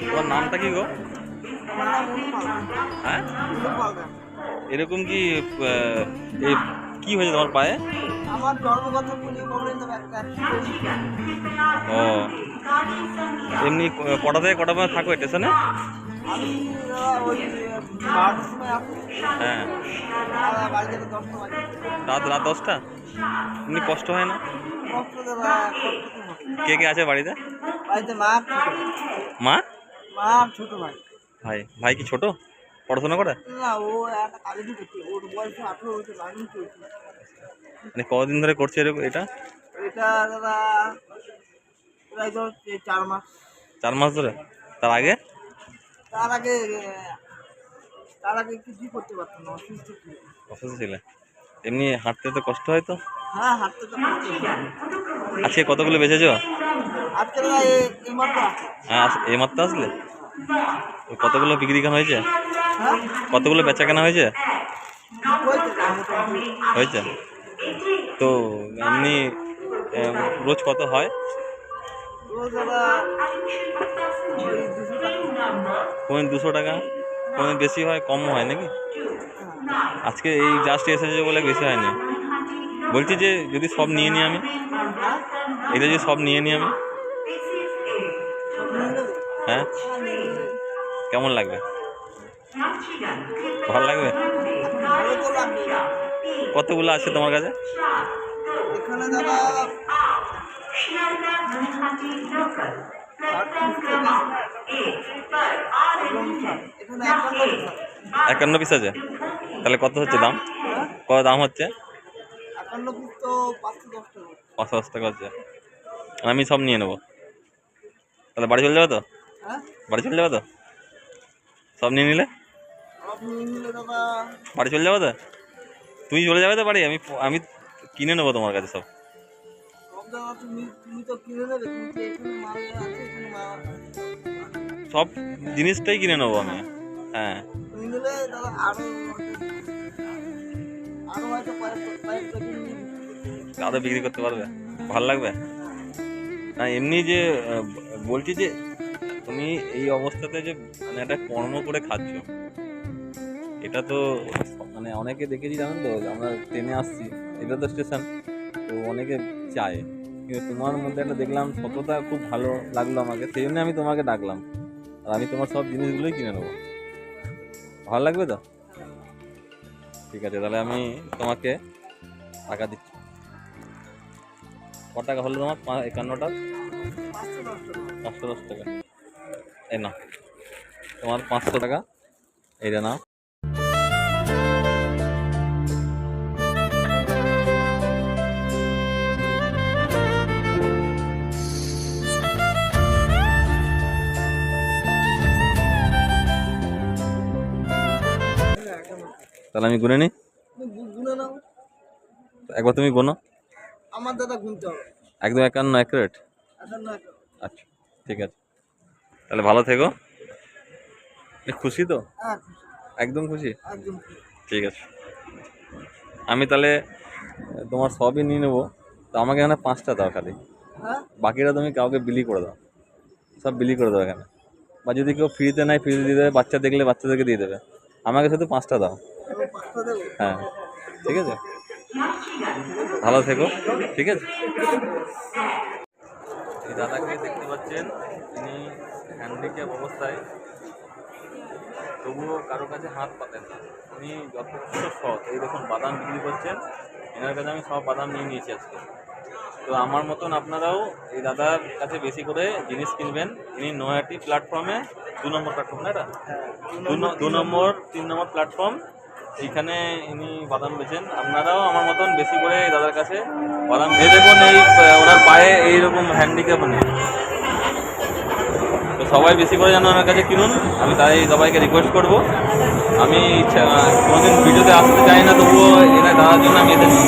তোমার নামটা কি গো? হ্যাঁ? এরকম কি কি হয়েছে তোমার পায়ে? আমার জন্মগত ও। এমনি কটা থেকে কটা পর্যন্ত থাকো স্টেশনে হ্যাঁ। রাত রাত দশটা? এমনি কষ্ট হয় না? কে কে আছে বাড়িতে? বাড়িতে মা। মা? মা ছোট ভাই। ভাই ভাই কি ছোট? পড়াশোনা করে? না ও একটা কাজে ঢুকেছে ওর বয়স আঠেরো বছর মানে কদিন ধরে করছে এরকম এটা? এটা দাদা প্রায় ধর চার মাস। চার মাস ধরে? তার আগে? তার আগে তার আগে কিছুই করতে পারতাম না অসুস্থ ছিল। অসুস্থ ছিলে। এমনি হাঁটতে তো কষ্ট হয় তো? হ্যাঁ হাঁটতে তো আজকে কতগুলো বেঁচেছো? হ্যাঁ আস- এই মাত্র আসলে? কতগুলো বিক্রি কেনা হয়েছে? হ্যাঁ। কতগুলো বেচা কেনা হয়েছে? হয়েছে। তো এমনি রোজ কত হয়? ওই দুশো টাকা কোনদিন বেশি হয় কম হয় নাকি? হ্যাঁ। আজকে এই জাস্ট এসেছে বলে বেশি হয়নি। বলছি যে যদি সব নিয়ে নিই আমি। হ্যাঁ? এটা যে সব নিয়ে নিই আমি? হ্যাঁ। কেমন লাগবে? ভালো লাগবে? কতগুলো আছে তোমার কাছে? একান্ন পিস আছে। তাহলে কত হচ্ছে দাম? হ্যাঁ? কত দাম হচ্ছে? পাঁচশো দশ টাকা হচ্ছে। আমি সব নিয়ে নেব। তাহলে বাড়ি চলে যাবে তো? হ্যাঁ? বাড়ি চলে যাবে তো? সব নিয়ে নিলে? বাড়ি চলে যাবে তো? তুই চলে যাবে তো বাড়ি? আমি আমি কিনে নেব তোমার কাছে সব। সব জিনিসটাই কিনে নেব আমি। হ্যাঁ। আরও বিক্রি করতে পারবে। ভালো লাগবে? না, এমনি যে বলছি যে, তুমি এই অবস্থাতে যে মানে একটা কর্ম করে খাচ্ছ, এটা তো মানে অনেকে দেখেছি জানেন তো আমরা ট্রেনে আসছি, এটা তো স্টেশন, তো অনেকে চায়। কিন্তু তোমার মধ্যে একটা দেখলাম, সততা খুব ভালো লাগল আমাকে, সেই জন্য আমি তোমাকে ডাকলাম। আর আমি তোমার সব জিনিসগুলোই কিনে নেব। ভালো লাগবে তো? ঠিক আছে, তাহলে আমি তোমাকে টাকা দিচ্ছি। ক টাকা হলো তোমার? একান্নটা? পাঁচশো দশ টাকা। এই না তোমার পাঁচশো টাকা। এইটা হ্যাঁ, তাহলে আমি গুনে নিই একবার তুমি গোনো। আমার দাদা গুনতে হবে। একদম একান্ন অ্যাকুরেট আচ্ছা ঠিক আছে। তাহলে ভালো থেকো। খুশি তো? হ্যাঁ একদম খুশি? ঠিক আছে। আমি তাহলে তোমার সবই নিয়ে নেব। তো আমাকে এখানে পাঁচটা দাও খালি। হ্যাঁ? বাকিটা তুমি কাউকে বিলি করে দাও। সব বিলি করে দাও এখানে। বা যদি কেউ ফ্রিতে নেয় ফ্রিতে দিয়ে দেবে বাচ্চা দেখলে বাচ্চাদেরকে দিয়ে দেবে। আমাকে শুধু পাঁচটা দাও। হ্যাঁ ঠিক আছে? ভালো থেকো ঠিক আছে? এই দাদাকে দেখতে পাচ্ছেন তিনি হ্যান্ডিক্যাপ অবস্থায়। তবুও কারও কাছে হাত পাতেন না। উনি যথেষ্ট সৎ। এই দেখুন বাদাম বিক্রি করছেন। এনার কাছে আমি সব বাদাম নিয়ে নিয়েছি আজকে। তো আমার মতন আপনারাও এই দাদার কাছে বেশি করে জিনিস কিনবেন। ইনি নয়াটি প্ল্যাটফর্মে দু নম্বর প্ল্যাটফর্ম না? এটা দু ন- দু নম্বর। তিন নম্বর প্ল্যাটফর্ম এইখানে ইনি বাদাম বেচেন, আপনারাও আমার মতন বেশি করে দাদার কাছে বাদাম এই দেখুন, এই ওনার পায়ে এইরকম হ্যান্ডিক্যাপ নেই। তো সবাই বেশি করে যেন আমার কাছে কিনুন, আমি তাই সবাইকে রিকোয়েস্ট করব। আমি কোনোদিন ভিডিওতে আসতে চাই না, তবুও এরা দাদার জন্য আমি এসেছি।